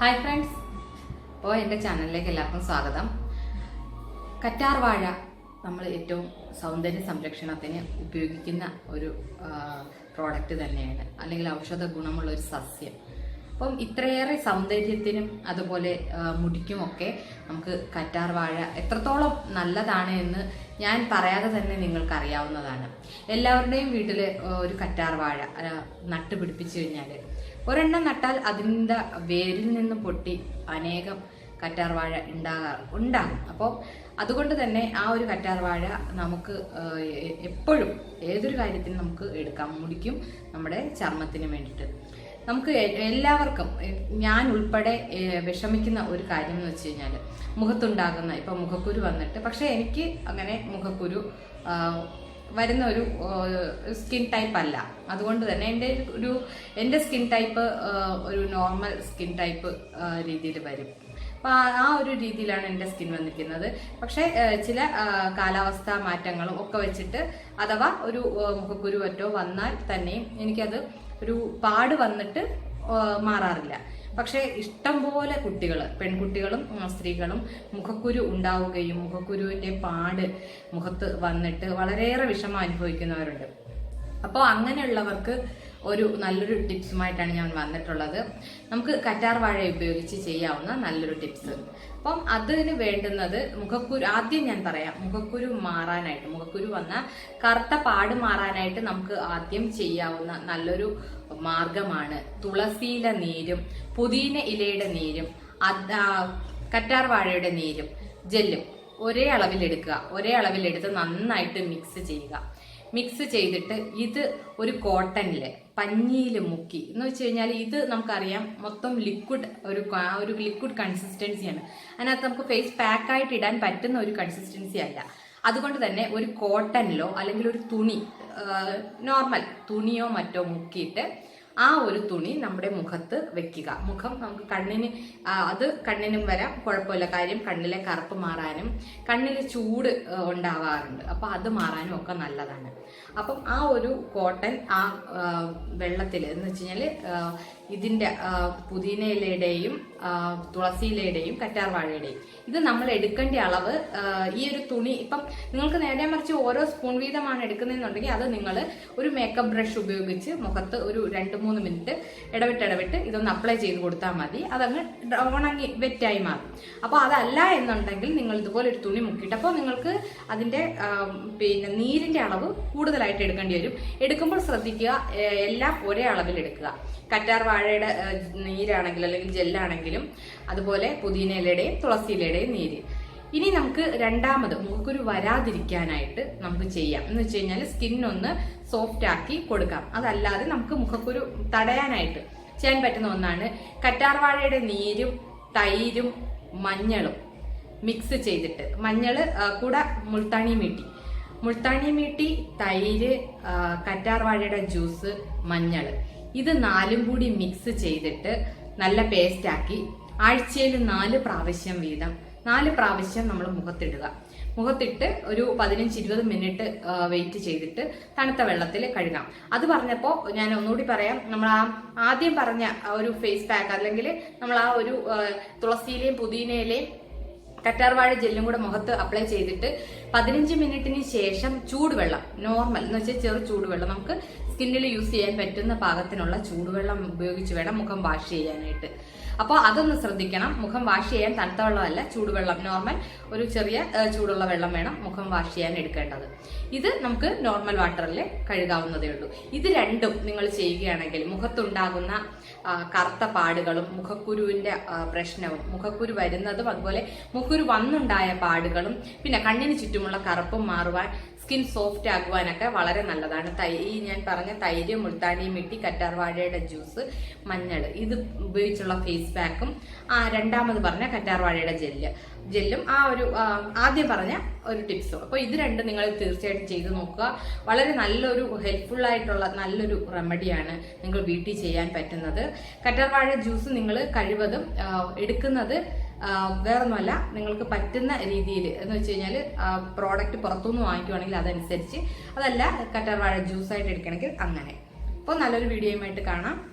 Hi friends അപ്പോൾ എന്റെ ചാനലിലേക്ക് എല്ലാവർക്കും സ്വാഗതം. കറ്റാർ വാഴ നമ്മൾ ഏറ്റവും സൗന്ദര്യ സംരക്ഷണത്തിന് ഉപയോഗിക്കുന്ന ഒരു പ്രോഡക്റ്റ് തന്നെയാണ്. അല്ലെങ്കിൽ ഔഷധ ഗുണമുള്ള ഒരു സസ്യം. അപ്പം ഇത്രയേറെ സൗന്ദര്യത്തിനും അതുപോലെ മുടിക്കുമൊക്കെ നമുക്ക് കറ്റാർ വാഴ എത്രത്തോളം നല്ലതാണ് എന്ന് ഞാൻ പറയാതെ തന്നെ നിങ്ങൾക്ക് അറിയാവുന്നതാണ് എല്ലാവരുടെയും വീട്ടിൽ ഒരു കറ്റാർ വാഴ ആ, നട്ട് പിടിപ്പിച്ചു കഴിഞ്ഞാൽ ഒരെണ്ണം നട്ടാൽ അതിന്റെ വേരിൽ നിന്ന് പൊട്ടി അനേകം കറ്റാർ വാഴ ഉണ്ടാകാ ഉണ്ടാകും. അപ്പോൾ അതുകൊണ്ട് തന്നെ ആ ഒരു കറ്റാർ വാഴ നമുക്ക് എപ്പോഴും ഏതൊരു കാര്യത്തിനും നമുക്ക് എടുക്കാം. മുടിക്കും നമ്മുടെ ചർമ്മത്തിന് വേണ്ടിയിട്ട്. നമുക്ക് എല്ലാവർക്കും ഞാൻ ഉൾപ്പെടെ വിഷമിക്കുന്ന ഒരു കാര്യം എന്ന് വെച്ച് കഴിഞ്ഞാൽ മുഖത്തുണ്ടാകുന്ന ഇപ്പം മുഖക്കുരു വന്നിട്ട് പക്ഷേ എനിക്ക് അങ്ങനെ മുഖക്കുരു വരുന്ന ഒരു സ്കിൻ ടൈപ്പ് അല്ല. അതുകൊണ്ട് തന്നെ എന്റെ ഒരു എന്റെ സ്കിൻ ടൈപ്പ് ഒരു നോർമൽ സ്കിൻ ടൈപ്പ് രീതിയിൽ വരും. അപ്പോൾ ആ ഒരു രീതിയിലാണ് എന്റെ സ്കിൻ വന്നിരിക്കുന്നത്. പക്ഷേ ചില കാലാവസ്ഥാ മാറ്റങ്ങളും ഒക്കെ വെച്ചിട്ട് അഥവാ ഒരു മുഖക്കുരുവറ്റോ വന്നാൽ തന്നെയും എനിക്കത് ഒരു പാട് വന്നിട്ട് മാറാറില്ല. പക്ഷേ ഇഷ്ടംപോലെ കുട്ടികൾ പെൺകുട്ടികളും സ്ത്രീകളും മുഖക്കുരു ഉണ്ടാവുകയും മുഖക്കുരുവിന്റെ പാട് മുഖത്ത് വന്നിട്ട് വളരെയേറെ വിഷമം അനുഭവിക്കുന്നവരുണ്ട്. അപ്പോൾ അങ്ങനെയുള്ളവർക്ക് ഒരു നല്ലൊരു ടിപ്സുമായിട്ടാണ് ഞാൻ വന്നിട്ടുള്ളത്. നമുക്ക് കറ്റാർ വാഴ ഉപയോഗിച്ച് ചെയ്യാവുന്ന നല്ലൊരു ടിപ്സ്. അപ്പം അതിന് വേണ്ടുന്നത് മുഖക്കുരു ആദ്യം ഞാൻ പറയാം മുഖക്കുരു മാറാനായിട്ട് മുഖക്കുരു വന്ന കറുത്ത പാട് മാറാനായിട്ട് നമുക്ക് ആദ്യം ചെയ്യാവുന്ന നല്ലൊരു മാർഗമാണ് തുളസിയില നീരും പുതിന ഇലയുടെ നീരും കറ്റാർ വാഴയുടെ നീരും ജെല്ലും. ഒരേ അളവിലെടുക്കുക ഒരേ അളവിലെടുത്ത് നന്നായിട്ട് മിക്സ് ചെയ്യുക. മിക്സ് ചെയ്തിട്ട് ഇത് ഒരു കോട്ടണിൽ പഞ്ഞിയിൽ മുക്കി. എന്ന് വെച്ച് കഴിഞ്ഞാൽ ഇത് നമുക്കറിയാം മൊത്തം ലിക്വിഡ് ഒരു ഒരു ലിക്വിഡ് കൺസിസ്റ്റൻസിയാണ് അതിനകത്ത് നമുക്ക് ഫേസ് പാക്കായിട്ട് ഇടാൻ പറ്റുന്ന ഒരു കൺസിസ്റ്റൻസി അല്ല. അതുകൊണ്ട് തന്നെ ഒരു കോട്ടണിലോ അല്ലെങ്കിൽ ഒരു തുണി നോർമൽ തുണിയോ മറ്റോ മുക്കിയിട്ട് ആ ഒരു തുണി നമ്മുടെ മുഖത്ത് വെക്കുക. മുഖം നമുക്ക് കണ്ണിന് അത് കണ്ണിനും വരാം. കുഴപ്പമില്ല. കാര്യം കണ്ണിലെ കറുപ്പ് മാറാനും കണ്ണിൽ ചൂട് ഉണ്ടാവാറുണ്ട്. അപ്പൊ അത് മാറാനും ഒക്കെ നല്ലതാണ്. അപ്പം ആ ഒരു കോട്ടൺ ആ വെള്ളത്തിൽ എന്ന് വെച്ച് കഴിഞ്ഞാൽ ഇതിന്റെ ആ, പുതിനയിലയുടെയും ആ, തുളസിയിലയുടെയും കറ്റാർ വാഴയുടെയും ഇത് നമ്മൾ എടുക്കേണ്ട അളവ് ഈ ഒരു തുണി ഇപ്പം നിങ്ങൾക്ക് നേരെ മറിച്ച് ഓരോ സ്പൂൺ വീതമാണ് എടുക്കുന്നതെന്നുണ്ടെങ്കിൽ അത് നിങ്ങൾ ഒരു മേക്കപ്പ് ബ്രഷ് ഉപയോഗിച്ച് മുഖത്ത് ഒരു രണ്ട് മൂന്ന് മിനിറ്റ് ഇടവിട്ട് ഇടവിട്ട് ഇതൊന്ന് അപ്ലൈ ചെയ്ത് കൊടുത്താൽ മതി. അതങ്ങ് ഉണങ്ങി വെറ്റായി മാറും. അപ്പോൾ അതല്ല എന്നുണ്ടെങ്കിൽ നിങ്ങൾ ഇതുപോലെ ഒരു തുണി മുക്കിയിട്ട് അപ്പോൾ നിങ്ങൾക്ക് അതിന്റെ പിന്നെ നീരിന്റെ അളവ് കൂടുതലായിട്ട് എടുക്കേണ്ടി വരും. എടുക്കുമ്പോൾ ശ്രദ്ധിക്കുക എല്ലാം ഒരേ അളവിൽ എടുക്കുക. കറ്റാർ വാഴയുടെ നീരാണെങ്കിലും അല്ലെങ്കിൽ ജെല്ലാണെങ്കിലും അതുപോലെ പുതിന ഇലയുടെയും തുളസി ഇലയുടെയും നീര്. ഇനി നമുക്ക് രണ്ടാമത് മുഖക്കുരു വരാതിരിക്കാനായിട്ട് നമുക്ക് ചെയ്യാം. എന്ന് വെച്ച് കഴിഞ്ഞാൽ സ്കിന്നൊന്ന് സോഫ്റ്റ് ആക്കി കൊടുക്കാം. അതല്ലാതെ നമുക്ക് മുഖക്കുരു തടയാനായിട്ട് ചെയ്യാൻ പറ്റുന്ന ഒന്നാണ് കറ്റാർവാഴയുടെ നീരും തൈരും മഞ്ഞളും മിക്സ് ചെയ്തിട്ട്. മഞ്ഞൾ കൂടെ മുൾത്താണി മീട്ടി മുൾത്താണി മീട്ടി തൈര് കറ്റാർവാഴയുടെ കറ്റാർ വാഴയുടെ ജ്യൂസ് മഞ്ഞൾ. ഇത് നാലും കൂടി മിക്സ് ചെയ്തിട്ട് നല്ല പേസ്റ്റാക്കി ആഴ്ചയിൽ നാല് പ്രാവശ്യം വീതം. നാല് പ്രാവശ്യം നമ്മൾ മുഖത്തിടുക. മുഖത്തിട്ട് ഒരു പതിനഞ്ച് ഇരുപത് മിനിറ്റ് വെയിറ്റ് ചെയ്തിട്ട് തണുത്ത വെള്ളത്തിൽ കഴുകാം. അത് പറഞ്ഞപ്പോൾ ഞാൻ ഒന്നുകൂടി പറയാം. നമ്മൾ ആ ആദ്യം പറഞ്ഞ ഒരു ഫേസ് പാക്ക് അല്ലെങ്കിൽ നമ്മൾ ആ ഒരു തുളസിയിലെയും പുതിനയിലെയും കറ്റാർവാഴ ജെല്ലും കൂടെ മുഖത്ത് അപ്ലൈ ചെയ്തിട്ട് പതിനഞ്ച് മിനിറ്റിന് ശേഷം ചൂടുവെള്ളം നോർമൽ എന്ന് വെച്ചാൽ ചെറു ചൂടുവെള്ളം നമുക്ക് സ്കിന്നിൽ യൂസ് ചെയ്യാൻ പറ്റുന്ന പാകത്തിനുള്ള ചൂടുവെള്ളം ഉപയോഗിച്ച് വേണം മുഖം വാഷ് ചെയ്യാനായിട്ട്. അപ്പോൾ അതൊന്ന് ശ്രദ്ധിക്കണം. മുഖം വാഷ് ചെയ്യാൻ തണുത്ത വെള്ളമല്ല ചൂടുവെള്ളം. നോർമൽ ഒരു ചെറിയ ചൂടുള്ള വെള്ളം വേണം മുഖം വാഷ് ചെയ്യാൻ എടുക്കേണ്ടത്. ഇത് നമുക്ക് നോർമൽ വാട്ടറിൽ കഴുകാവുന്നതേ ഉള്ളൂ. ഇത് രണ്ടും നിങ്ങൾ ചെയ്യുകയാണെങ്കിൽ മുഖത്തുണ്ടാകുന്ന കറുത്ത പാടുകളും മുഖക്കുരുവിന്റെ പ്രശ്നവും മുഖക്കുരു വരുന്നതും അതുപോലെ മുഖക്കുരു വന്നുണ്ടായ പാടുകളും പിന്നെ കണ്ണിന് ചുറ്റുമുള്ള കറുപ്പും മാറുവാൻ സ്കിൻ സോഫ്റ്റ് ആകുവാനൊക്കെ വളരെ നല്ലതാണ്. തൈ ഈ ഞാൻ പറഞ്ഞ തൈര് മുൾത്താനി മിട്ടി കറ്റാർവാഴയുടെ ജ്യൂസ് മഞ്ഞൾ ഇത് ഉപയോഗിച്ചുള്ള ഫേസ് പാക്കും ആ രണ്ടാമത് പറഞ്ഞ കറ്റാർവാഴയുടെ ജെല്ല് ജെല്ലും ആ ഒരു ആദ്യം പറഞ്ഞ ഒരു ടിപ്സും അപ്പോൾ ഇത് രണ്ടും നിങ്ങൾ തീർച്ചയായിട്ടും ചെയ്ത് നോക്കുക. വളരെ നല്ലൊരു ഹെൽപ്ഫുൾ ആയിട്ടുള്ള നല്ലൊരു റെമഡിയാണ് നിങ്ങൾ വീട്ടിൽ ചെയ്യാൻ പറ്റുന്നത്. കറ്റാർവാഴ ജ്യൂസ് നിങ്ങൾ കഴിവതും എടുക്കുന്നത് വേറൊന്നുമല്ല നിങ്ങൾക്ക് പറ്റുന്ന രീതിയിൽ എന്ന് വെച്ച് കഴിഞ്ഞാൽ പ്രോഡക്റ്റ് പുറത്തുനിന്ന് വാങ്ങിക്കുവാണെങ്കിൽ അതനുസരിച്ച് അതല്ല കറ്റാർവാഴ ജ്യൂസായിട്ട് എടുക്കണമെങ്കിൽ അങ്ങനെ. അപ്പോൾ നല്ലൊരു വീഡിയോയുമായിട്ട് കാണാം.